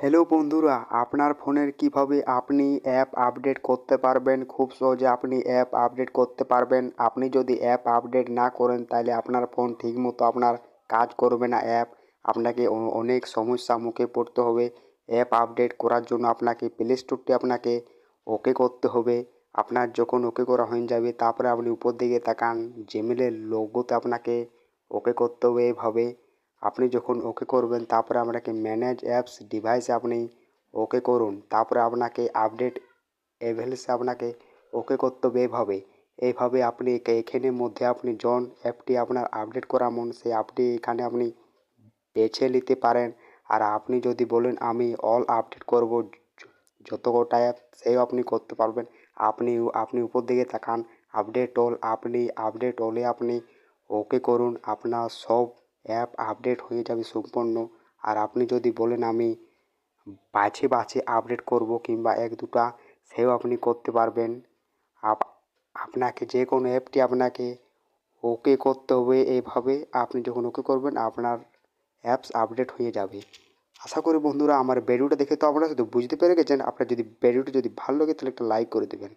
Hello বন্ধুরা, আপনার ফোনের কীভাবে আপনি অ্যাপ আপডেট করতে পারবেন? খুব সহজে আপনি অ্যাপ আপডেট করতে পারবেন। আপনি যদি অ্যাপ আপডেট না করেন, তাহলে আপনার ফোন ঠিকমতো আপনার কাজ করবে না অ্যাপ আপনাকে অনেক সমস্যা মুখে পড়তে হবে। অ্যাপ আপডেট করার জন্য আপনাকে প্লে স্টোরটি আপনাকে ওকে করতে হবে। আপনার যখন ওকে করা হয়ে যাবে, তারপরে আপনি উপর দিকে তাকান। জিমেলের লোগোতে আপনাকে ওকে করতে হবে এভাবে। আপনি যখন ওকে করবেন, তারপরে আপনাকে ম্যানেজ অ্যাপস ডিভাইসে আপনি ওকে করুন, তারপরে আপনাকে আপডেট এভেলসে আপনাকে ওকে করতে হবে এভাবে। এইভাবে আপনি এখানের মধ্যে আপনি জন অ্যাপটি আপনার আপডেট করা মন, সেই অ্যাপটি এখানে আপনি বেছে নিতে পারেন। আর আপনি যদি বলেন, আমি অল আপডেট করব, যত কটা অ্যাপ সেও আপনি করতে পারবেন। আপনি আপনি উপর দিকে তাকান আপডেট অল আপনি আপডেট অলে আপনি ওকে করুন, আপনার সব অ্যাপ আপডেট হয়ে যাবে সম্পূর্ণ। আর আপনি যদি বলেন আমি বাছে বাছে আপডেট করব কিংবা এক দুটা, সেও আপনি করতে পারবেন। আপ- আপনাকে যে কোনো অ্যাপটি আপনাকে ওকে করতে হবে এইভাবে আপনি যখন ওকে করবেন, আপনার অ্যাপস আপডেট হয়ে যাবে। আশা করি বন্ধুরা আমার ভিডিওটা দেখে তো আপনারা শুধু বুঝতে পেরে গেছেন। আপনার যদি ভিডিওটা যদি ভালো লাগে, তাহলে একটা লাইক করে দেবেন।